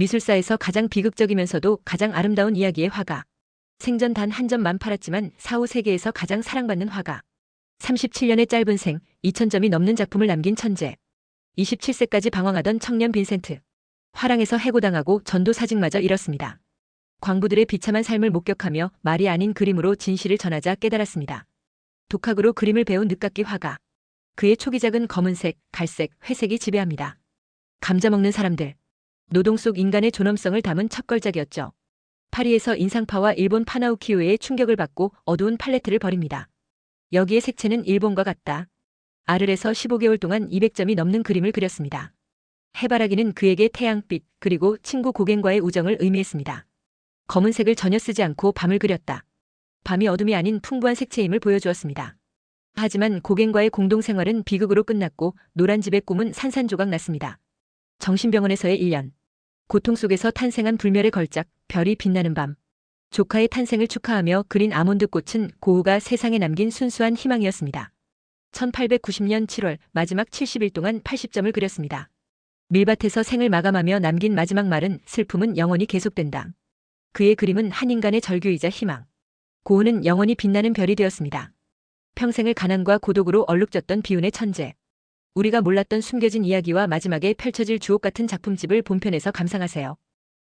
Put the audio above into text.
미술사에서 가장 비극적이면서도 가장 아름다운 이야기의 화가. 생전 단 한 점만 팔았지만 사후 세계에서 가장 사랑받는 화가. 37년의 짧은 생, 2000점이 넘는 작품을 남긴 천재. 27세까지 방황하던 청년 빈센트. 화랑에서 해고당하고 전도사직마저 잃었습니다. 광부들의 비참한 삶을 목격하며 말이 아닌 그림으로 진실을 전하자 깨달았습니다. 독학으로 그림을 배운 늦깎이 화가. 그의 초기작은 검은색, 갈색, 회색이 지배합니다. 감자 먹는 사람들. 노동 속 인간의 존엄성을 담은 첫 걸작이었죠. 파리에서 인상파와 일본 파나우키우의 충격을 받고 어두운 팔레트를 버립니다. 여기에 색채는 일본과 같다. 아르에서 15개월 동안 200점이 넘는 그림을 그렸습니다. 해바라기는 그에게 태양빛 그리고 친구 고갱과의 우정을 의미했습니다. 검은색을 전혀 쓰지 않고 밤을 그렸다. 밤이 어둠이 아닌 풍부한 색채임을 보여주었습니다. 하지만 고갱과의 공동생활은 비극으로 끝났고 노란 집의 꿈은 산산조각 났습니다. 정신병원에서의 1년. 고통 속에서 탄생한 불멸의 걸작, 별이 빛나는 밤. 조카의 탄생을 축하하며 그린 아몬드 꽃은 고우가 세상에 남긴 순수한 희망이었습니다. 1890년 7월 마지막 70일 동안 80점을 그렸습니다. 밀밭에서 생을 마감하며 남긴 마지막 말은 슬픔은 영원히 계속된다. 그의 그림은 한 인간의 절규이자 희망. 고우는 영원히 빛나는 별이 되었습니다. 평생을 가난과 고독으로 얼룩졌던 비운의 천재. 우리가 몰랐던 숨겨진 이야기와 마지막에 펼쳐질 주옥 같은 작품집을 본편에서 감상하세요.